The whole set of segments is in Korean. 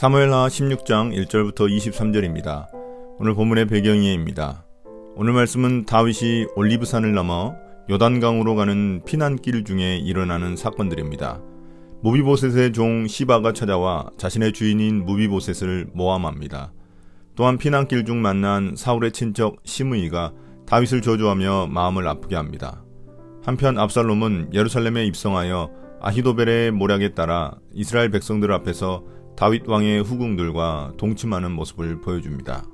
사무엘하 16장 1절부터 23절입니다. 오늘 본문의 배경이입니다. 오늘 말씀은 다윗이 올리브산을 넘어 요단강으로 가는 피난길 중에 일어나는 사건들입니다. 무비보셋의 종 시바가 찾아와 자신의 주인인 무비보셋을 모함합니다. 또한 피난길 중 만난 사울의 친척 시므이가 다윗을 저주하며 마음을 아프게 합니다. 한편 압살롬은 예루살렘에 입성하여 아히도벨의 모략에 따라 이스라엘 백성들 앞에서 다윗 왕의 후궁들과 동침하는 모습을 보여줍니다.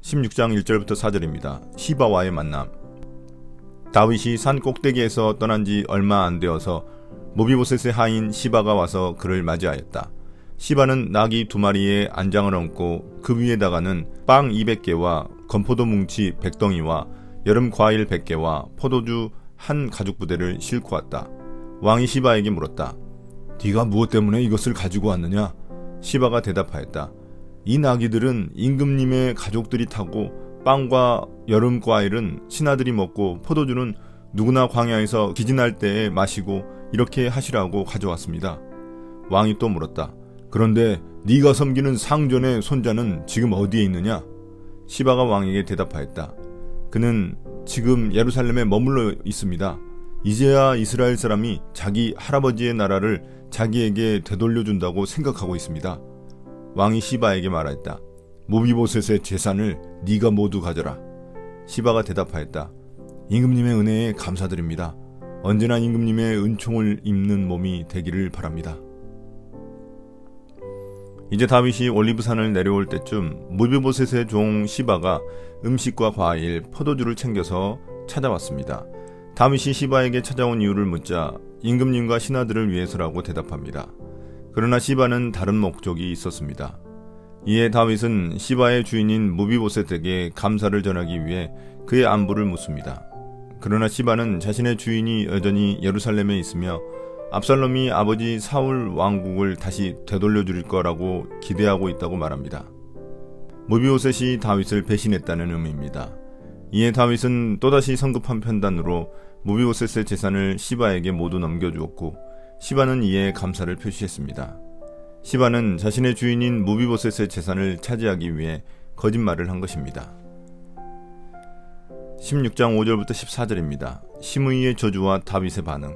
16장 1절부터 4절입니다. 시바와의 만남. 다윗이 산 꼭대기에서 떠난 지 얼마 안 되어서 모비보셋의 하인 시바가 와서 그를 맞이하였다. 시바는 나귀 두 마리에 안장을 얹고 그 위에다가는 빵 200개와 건포도 뭉치 100덩이와 여름 과일 100개와 포도주 한 가죽 부대를 싣고 왔다. 왕이 시바에게 물었다. 네가 무엇 때문에 이것을 가지고 왔느냐? 시바가 대답하였다. 이 나귀들은 임금님의 가족들이 타고 빵과 여름 과일은 신하들이 먹고 포도주는 누구나 광야에서 기진할 때에 마시고 이렇게 하시라고 가져왔습니다. 왕이 또 물었다. 그런데 네가 섬기는 상전의 손자는 지금 어디에 있느냐? 시바가 왕에게 대답하였다. 그는 지금 예루살렘에 머물러 있습니다. 이제야 이스라엘 사람이 자기 할아버지의 나라를 자기에게 되돌려준다고 생각하고 있습니다. 왕이 시바에게 말하였다. 모비보셋의 재산을 네가 모두 가져라. 시바가 대답하였다. 임금님의 은혜에 감사드립니다. 언제나 임금님의 은총을 입는 몸이 되기를 바랍니다. 이제 다윗이 올리브산을 내려올 때쯤 무비보셋의 종 시바가 음식과 과일, 포도주를 챙겨서 찾아왔습니다. 다윗이 시바에게 찾아온 이유를 묻자 임금님과 신하들을 위해서라고 대답합니다. 그러나 시바는 다른 목적이 있었습니다. 이에 다윗은 시바의 주인인 무비보셋에게 감사를 전하기 위해 그의 안부를 묻습니다. 그러나 시바는 자신의 주인이 여전히 예루살렘에 있으며 압살롬이 아버지 사울 왕국을 다시 되돌려 줄 거라고 기대하고 있다고 말합니다. 무비오셋이 다윗을 배신했다는 의미입니다. 이에 다윗은 또다시 성급한 편단으로 무비오셋의 재산을 시바에게 모두 넘겨주었고 시바는 이에 감사를 표시했습니다. 시바는 자신의 주인인 무비보셋의 재산을 차지하기 위해 거짓말을 한 것입니다. 16장 5절부터 14절입니다. 시므이의 저주와 다윗의 반응.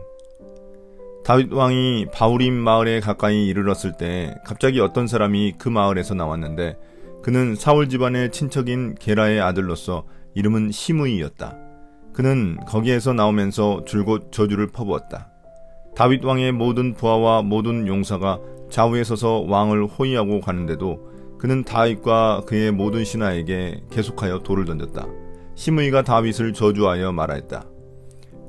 다윗 왕이 바우림 마을에 가까이 이르렀을 때 갑자기 어떤 사람이 그 마을에서 나왔는데 그는 사울 집안의 친척인 게라의 아들로서 이름은 시므이였다. 그는 거기에서 나오면서 줄곧 저주를 퍼부었다. 다윗 왕의 모든 부하와 모든 용사가 좌우에 서서 왕을 호위하고 가는데도 그는 다윗과 그의 모든 신하에게 계속하여 돌을 던졌다. 시므이가 다윗을 저주하여 말하였다.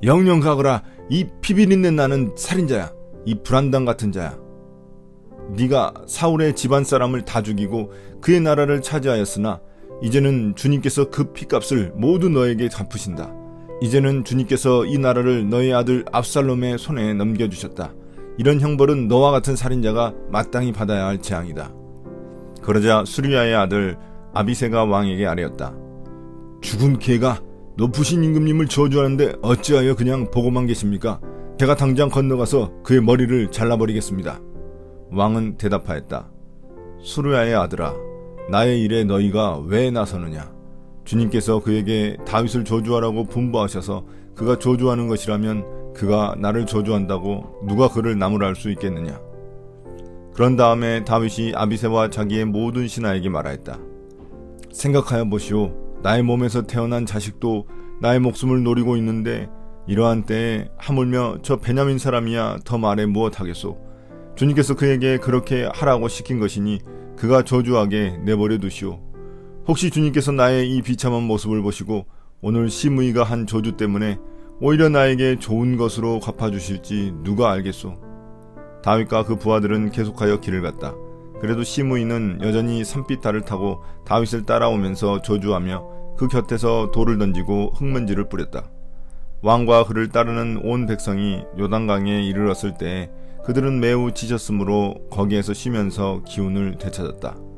영영 가거라. 이 피비린내 나는 살인자야. 이 불안당 같은 자야. 네가 사울의 집안 사람을 다 죽이고 그의 나라를 차지하였으나 이제는 주님께서 그 피값을 모두 너에게 갚으신다. 이제는 주님께서 이 나라를 너의 아들 압살롬의 손에 넘겨주셨다. 이런 형벌은 너와 같은 살인자가 마땅히 받아야 할 재앙이다. 그러자 수리아의 아들 아비세가 왕에게 아뢰었다. 죽은 개가 높으신 임금님을 저주하는데 어찌하여 그냥 보고만 계십니까? 제가 당장 건너가서 그의 머리를 잘라버리겠습니다. 왕은 대답하였다. 수르야의 아들아, 나의 일에 너희가 왜 나서느냐? 주님께서 그에게 다윗을 저주하라고 분부하셔서 그가 저주하는 것이라면 그가 나를 저주한다고 누가 그를 나무랄 수 있겠느냐? 그런 다음에 다윗이 아비세와 자기의 모든 신하에게 말하였다. 생각하여 보시오. 나의 몸에서 태어난 자식도 나의 목숨을 노리고 있는데 이러한 때에 하물며 저 베냐민 사람이야 더 말해 무엇하겠소. 주님께서 그에게 그렇게 하라고 시킨 것이니 그가 저주하게 내버려 두시오. 혹시 주님께서 나의 이 비참한 모습을 보시고 오늘 시므이가 한 저주 때문에 오히려 나에게 좋은 것으로 갚아주실지 누가 알겠소. 다윗과 그 부하들은 계속하여 길을 갔다. 그래도 시므이는 여전히 산빛 달을 타고 다윗을 따라오면서 저주하며 그 곁에서 돌을 던지고 흙먼지를 뿌렸다. 왕과 그를 따르는 온 백성이 요단강에 이르렀을 때 그들은 매우 지쳤으므로 거기에서 쉬면서 기운을 되찾았다.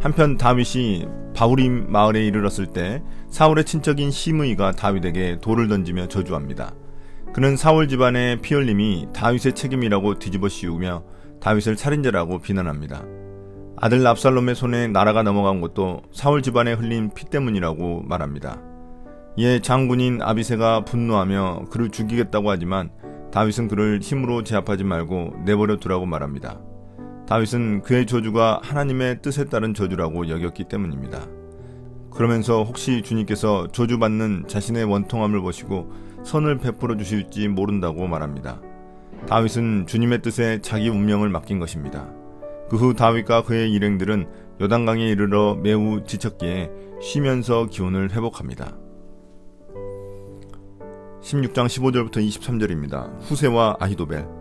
한편 다윗이 바우림 마을에 이르렀을 때 사울의 친척인 시므이가 다윗에게 돌을 던지며 저주합니다. 그는 사울 집안의 피 흘림이 다윗의 책임이라고 뒤집어 씌우며 다윗을 살인자라고 비난합니다. 아들 압살롬의 손에 나라가 넘어간 것도 사울 집안에 흘린 피 때문이라고 말합니다. 이에 장군인 아비세가 분노하며 그를 죽이겠다고 하지만 다윗은 그를 힘으로 제압하지 말고 내버려 두라고 말합니다. 다윗은 그의 저주가 하나님의 뜻에 따른 저주라고 여겼기 때문입니다. 그러면서 혹시 주님께서 저주받는 자신의 원통함을 보시고 선을 베풀어 주실지 모른다고 말합니다. 다윗은 주님의 뜻에 자기 운명을 맡긴 것입니다. 그 후 다윗과 그의 일행들은 요단강에 이르러 매우 지쳤기에 쉬면서 기운을 회복합니다. 16장 15절부터 23절입니다. 후세와 아히도벨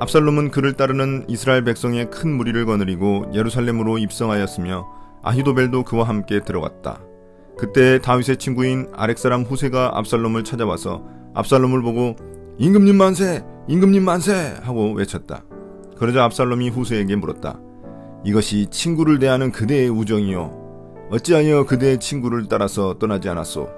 압살롬은 그를 따르는 이스라엘 백성의 큰 무리를 거느리고 예루살렘으로 입성하였으며 아히도벨도 그와 함께 들어갔다. 그때 다윗의 친구인 아렉 사람 후세가 압살롬을 찾아와서 압살롬을 보고 임금님 만세! 임금님 만세! 하고 외쳤다. 그러자 압살롬이 후세에게 물었다. 이것이 친구를 대하는 그대의 우정이요. 어찌하여 그대의 친구를 따라서 떠나지 않았소?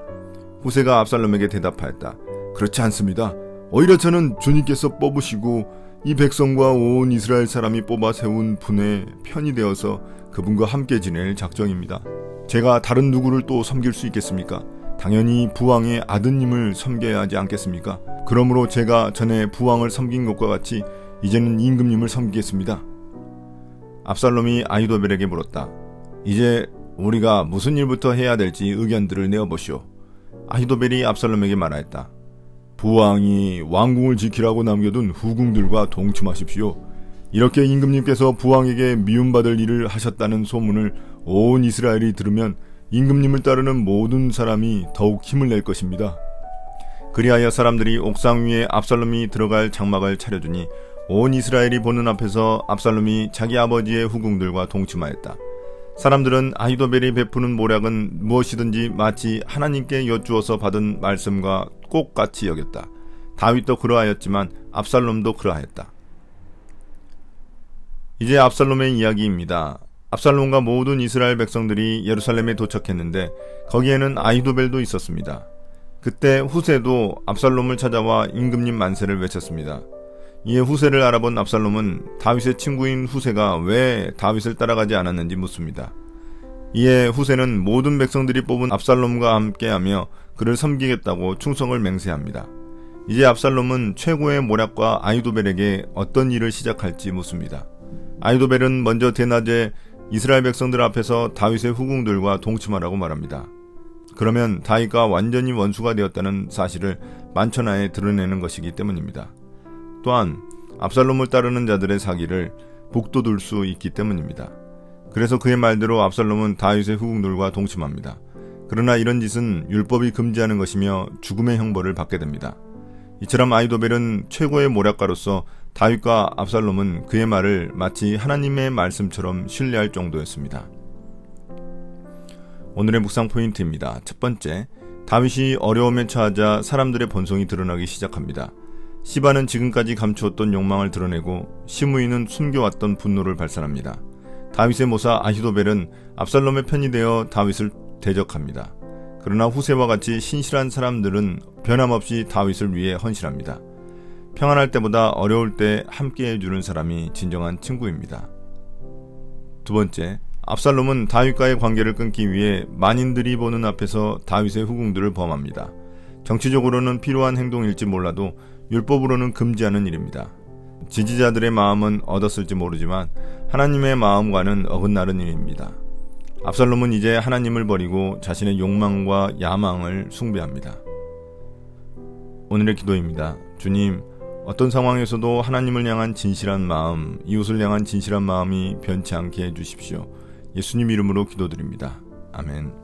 후세가 압살롬에게 대답하였다. 그렇지 않습니다. 오히려 저는 주님께서 뽑으시고 이 백성과 온 이스라엘 사람이 뽑아 세운 분의 편이 되어서 그분과 함께 지낼 작정입니다. 제가 다른 누구를 또 섬길 수 있겠습니까? 당연히 부왕의 아드님을 섬겨야 하지 않겠습니까? 그러므로 제가 전에 부왕을 섬긴 것과 같이 이제는 임금님을 섬기겠습니다. 압살롬이 아이도벨에게 물었다. 이제 우리가 무슨 일부터 해야 될지 의견들을 내어보시오. 아히도벨이 압살롬에게 말하였다. 부왕이 왕궁을 지키라고 남겨둔 후궁들과 동침하십시오. 이렇게 임금님께서 부왕에게 미움받을 일을 하셨다는 소문을 온 이스라엘이 들으면 임금님을 따르는 모든 사람이 더욱 힘을 낼 것입니다. 그리하여 사람들이 옥상 위에 압살롬이 들어갈 장막을 차려주니 온 이스라엘이 보는 앞에서 압살롬이 자기 아버지의 후궁들과 동침하였다. 사람들은 아히도벨이 베푸는 모략은 무엇이든지 마치 하나님께 여쭈어서 받은 말씀과 꼭 같이 여겼다. 다윗도 그러하였지만 압살롬도 그러하였다. 이제 압살롬의 이야기입니다. 압살롬과 모든 이스라엘 백성들이 예루살렘에 도착했는데 거기에는 아히도벨도 있었습니다. 그때 후세도 압살롬을 찾아와 임금님 만세를 외쳤습니다. 이에 후세를 알아본 압살롬은 다윗의 친구인 후세가 왜 다윗을 따라가지 않았는지 묻습니다. 이에 후세는 모든 백성들이 뽑은 압살롬과 함께하며 그를 섬기겠다고 충성을 맹세합니다. 이제 압살롬은 최고의 모략과 아이도벨에게 어떤 일을 시작할지 묻습니다. 아이도벨은 먼저 대낮에 이스라엘 백성들 앞에서 다윗의 후궁들과 동침하라고 말합니다. 그러면 다윗과 완전히 원수가 되었다는 사실을 만천하에 드러내는 것이기 때문입니다. 또한 압살롬을 따르는 자들의 사기를 북돋을 수 있기 때문입니다. 그래서 그의 말대로 압살롬은 다윗의 후궁들과 동침합니다. 그러나 이런 짓은 율법이 금지하는 것이며 죽음의 형벌을 받게 됩니다. 이처럼 아이도벨은 최고의 모략가로서 다윗과 압살롬은 그의 말을 마치 하나님의 말씀처럼 신뢰할 정도였습니다. 오늘의 묵상 포인트입니다. 첫 번째, 다윗이 어려움에 처하자 사람들의 본성이 드러나기 시작합니다. 시바는 지금까지 감추었던 욕망을 드러내고 시므이는 숨겨왔던 분노를 발산합니다. 다윗의 모사 아히도벨은 압살롬의 편이 되어 다윗을 대적합니다. 그러나 후세와 같이 신실한 사람들은 변함없이 다윗을 위해 헌신합니다. 평안할 때보다 어려울 때 함께 해주는 사람이 진정한 친구입니다. 두 번째, 압살롬은 다윗과의 관계를 끊기 위해 만인들이 보는 앞에서 다윗의 후궁들을 범합니다. 정치적으로는 필요한 행동일지 몰라도 율법으로는 금지하는 일입니다. 지지자들의 마음은 얻었을지 모르지만 하나님의 마음과는 어긋나는 일입니다. 압살롬은 이제 하나님을 버리고 자신의 욕망과 야망을 숭배합니다. 오늘의 기도입니다. 주님, 어떤 상황에서도 하나님을 향한 진실한 마음, 이웃을 향한 진실한 마음이 변치 않게 해주십시오. 예수님 이름으로 기도드립니다. 아멘.